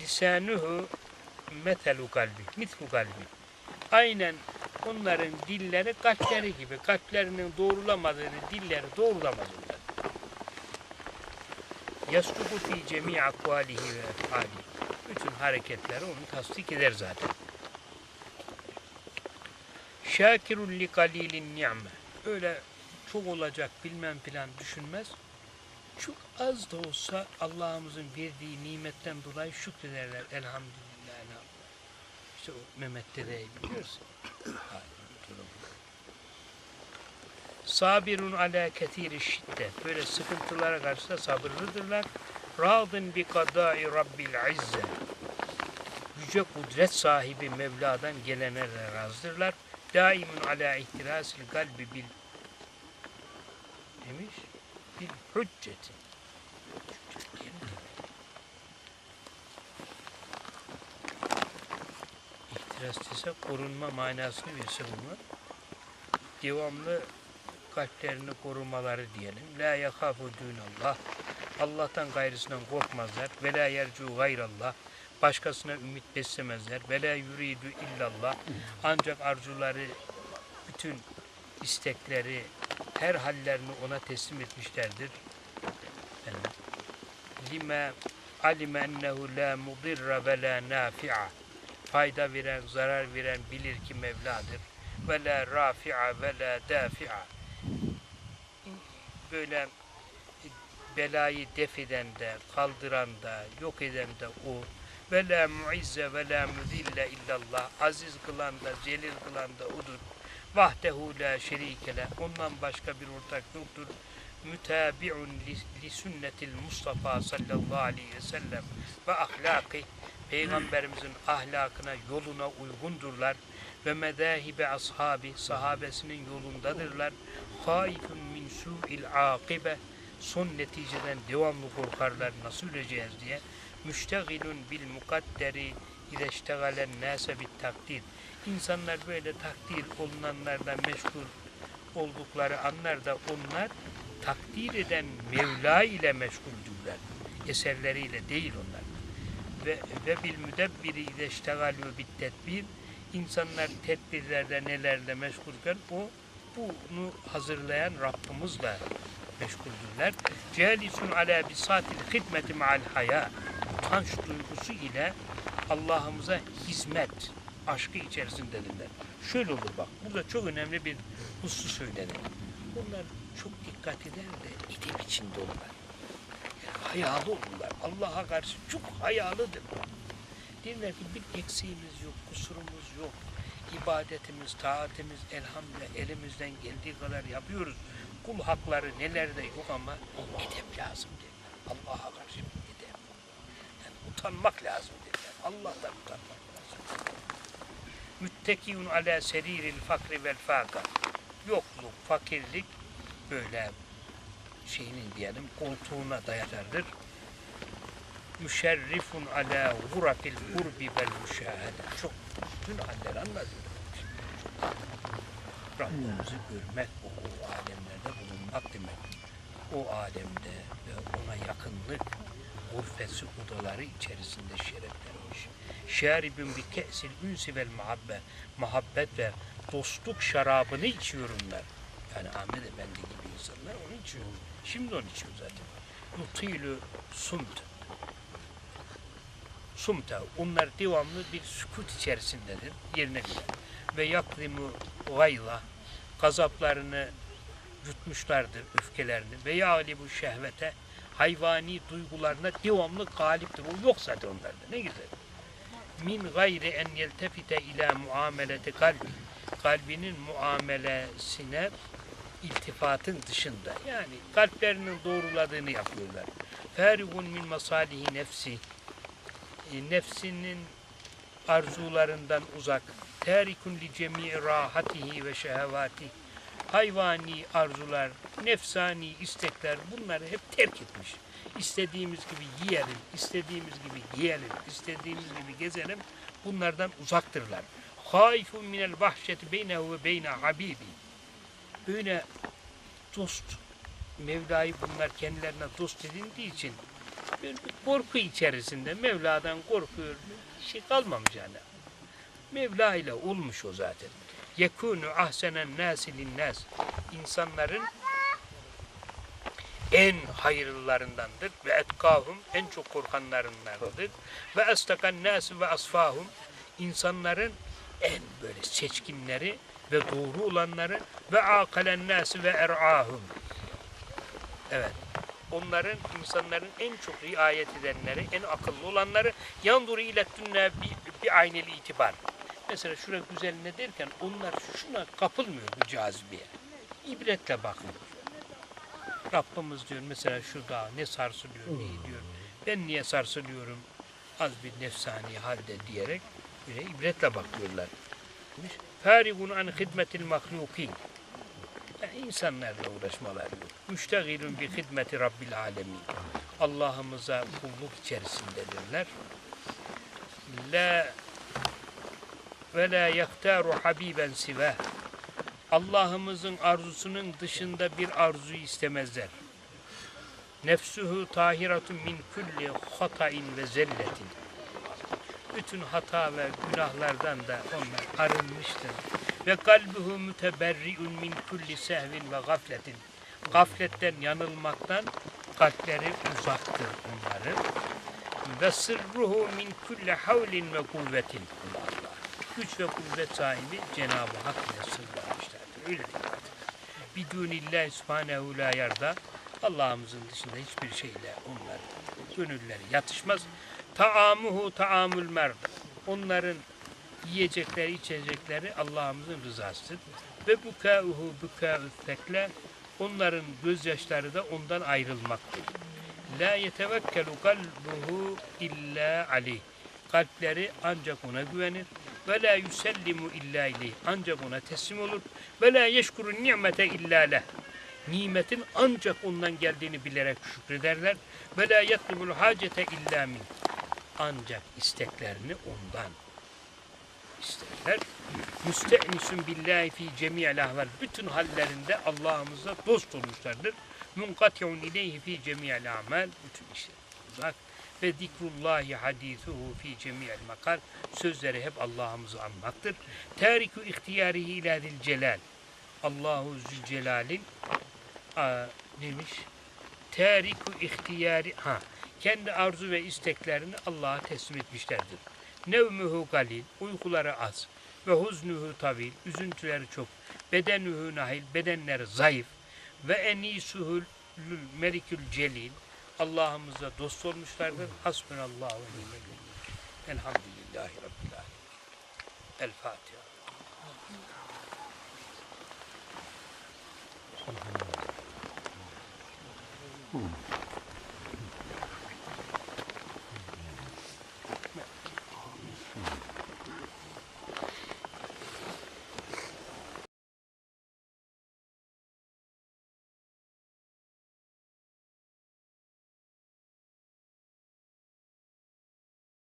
lisanuhu metelu kalbi, mitlu kalbi. Aynen onların dilleri kalpleri gibi. Kalplerinin doğrulamadığını dilleri doğrulamadılar. Yasluku fi cemi akvalihi ve efali. Bütün hareketleri onu tasdik eder zaten. Şakirun li kalilin ni'me. Öyle çok olacak bilmem filan düşünmez. Çok az da olsa Allah'ımızın verdiği nimetten dolayı şükrederler. Elhamdülillah. İşte o Mehmet dedeyi biliyorsun. Sabirun ala ketiri şiddet. Böyle sıkıntılara karşı da sabırlıdırlar. Radın bi kadai rabbil izze. Yüce kudret sahibi Mevla'dan gelenlere razıdırlar. Daimun ala ihtirasil kalbi bil demiş. Bil hücceti. İhtiras ise korunma manasını verse bunu. Devamlı kalplerini korumaları diyelim. La yakafu Allah. Allah'tan gayrısından korkmazlar. Ve la yercu gayrallah. Başkasına ümit beslemezler. Ve la yuridu illallah. Ancak arzuları, bütün istekleri, her hallerini ona teslim etmişlerdir. Lima alime ennehu la mudirra ve la nafi'a. Fayda veren, zarar veren bilir ki Mevla'dır. Ve la rafi'a ve la dafi'a. Böyle belayı def eden de, kaldıran da, yok eden de o. Ve la muizze ve la müzille illallah. Aziz kılan da, zelil kılan da odur. Vahdehu la şerikele. Ondan başka bir ortak yoktur. Mütabi'un li, li sünnetil Mustafa sallallahu aleyhi ve sellem ve ahlaki. Peygamberimizin ahlakına, yoluna uygundurlar. Ve medahibe ashabi, sahabesinin yolundadırlar. Haifun min su'il akibe. Son neticeden devamlı korkarlar nasıl öleceğiz diye. Müştegilun bil mukadderi ileştegalen nase bit takdir. İnsanlar böyle takdir olunanlarla meşgul oldukları anlarda onlar takdir eden Mevla ile meşguldürler. Eserleriyle değil onlar. Ve, ve bil müdebbiri ileştegalü bit tedbir. İnsanlar tedbirlerde nelerle meşgulken o bunu hazırlayan Rabbimizle meşguldürler. Celisun ala bisatil hidmeti ma'al haya. Utanç duygusu ile Allah'ımıza hizmet aşkı içerisindedirler. Şöyle olur bak, burada çok önemli bir husus söylenir. Bunlar çok dikkat eder de edep içinde olurlar. Hayalı olurlar. Allah'a karşı çok hayalıdırlar. Derler ki bir eksiğimiz yok, kusurumuz yok. İbadetimiz, taatimiz elhamdülillah elimizden geldiği kadar yapıyoruz. Kul hakları nelerde yok ama edep lazım derler. Allah'a karşı bir edep. Yani utanmak lazım derler. Allah'tan utanmak. Müttekiyun ala seriril fakri vel faka. Yokluk, fakirlik böyle şeyinin diyelim koltuğuna dayanırdır. Müşerrifun ala gurafil kurbi vel müşahede. Çok bütün haller anlatıyor. Rabbimizi görmek, o, o alemlerde bulunmak demek. O alemde ve gurfesi odaları içerisinde şereflenmiş. Şeribün bir kesil ünsi vel muhabbe. Muhabbet ve dostluk şarabını içiyorumlar. Yani Ahmet Efendi gibi insanlar onu içiyor. Şimdi onu içiyor zaten. Yutilü sumt. Sumta. Onlar devamlı bir sükut içerisindedir. Yerine gider. Ve yaklimu gayla. Gazaplarını yutmuşlardır öfkelerini. Ve yağlibu şehvete. Hayvani duygularına devamlı galiptir. O yok zaten onlarda. Ne güzel min gayri en yeltefite ila muameleti kalbi. Kalbinin muamelesine iltifatın dışında. Yani kalplerinin doğruladığını yapıyorlar. Ferihun min masalihi nefsi. E, Nefsinin arzularından uzak. Terikun li cemii rahatihi ve şehevati. Hayvani arzular, nefsani istekler bunları hep terk etmiş. İstediğimiz gibi yiyelim, istediğimiz gibi giyelim, istediğimiz gibi gezelim. Bunlardan uzaktırlar. Haifun minel vahşeti beynehu ve beyne habibi. Böyle dost, Mevla'yı bunlar kendilerine dost edindiği için bir korku içerisinde Mevla'dan korkuyor. Bir şey kalmamış yani. Mevla ile olmuş o zaten. Yekunu ahsenen nasi linnas. İnsanların en hayırlılarındandır ve etkahum en çok korkanlarındandır. Ve estakan nasi ve asfahum insanların en böyle seçkinleri ve doğru olanları ve akalen nasi ve er'ahum evet onların insanların en çok riayet edenleri en akıllı olanları yanduru ile dünya bir, bir ayneli itibar mesela şura güzeline derken onlar şuna kapılmıyor bu cazibeye ibretle bakın Rabbimiz diyor mesela şu dağ ne sarsılıyor ne diyor. Ben niye sarsılıyorum az bir nefsani halde diyerek böyle ibretle bakıyorlar. Farigun an hidmetil mahlukin. İnsanlarla uğraşmalar yok. Müştegilun bi hidmeti Rabbil alemin. Allah'ımıza kulluk içerisindedirler. La ve la yahtaru habiben sivah. Allah'ımızın arzusunun dışında bir arzu istemezler. Nefsuhu tahiratun min kulli hatain ve zelletin. Bütün hata ve günahlardan da onlar arınmıştır. Ve kalbuhu müteberriun min kulli sehvin ve gafletin. Gafletten, yanılmaktan kalpleri uzaktır onların. Ve sırruhu min kulli havlin ve kuvvetin. Güç ve kuvvet sahibi Cenab-ı Hak ile sırlanmışlardır. Öyle diyorlar. Bidunillahi subhanehu la yarda. Allah'ımızın dışında hiçbir şeyle onlar gönülleri yatışmaz. Taamuhu taamül merd. Onların yiyecekleri, içecekleri Allah'ımızın rızasıdır. Ve bukâuhu bukâ'ü tekle. Onların gözyaşları da ondan ayrılmaktır. La yetevekkelu kalbuhu illa aleyh. Kalpleri ancak ona güvenir. Ve la yusellimu illa ileyh. Ancak ona teslim olur. Ve la yeşkuru nimete illa leh. Nimetin ancak ondan geldiğini bilerek şükrederler. Ve la yetlubul hacete illa min. Ancak isteklerini ondan isterler. Müste'nisun billahi fi cemi'el ahval. Bütün hallerinde Allah'ımızla dost olmuşlardır. Munkati'un ileyhi fi cemi'el amel. Bütün işler uzak. Ve zikrullahi hadisuhu fi cemi'el makal. Sözleri hep Allah'ımızı anmaktır. Tariku ihtiyarihi ila zil celal. Allahu Zülcelal'in demiş tariku ihtiyari ha kendi arzu ve isteklerini Allah'a teslim etmişlerdir. Nevmuhu galil, uykuları az ve huznuhu tavil, üzüntüleri çok. Bedenuhu nahil, bedenleri zayıf ve enisuhul melikül celil. Allah'ımıza dost olmuşlardır. Hasbunallahu ve ni'mel. Elhamdülillahi Rabbil alemin. El Fatiha. Hı.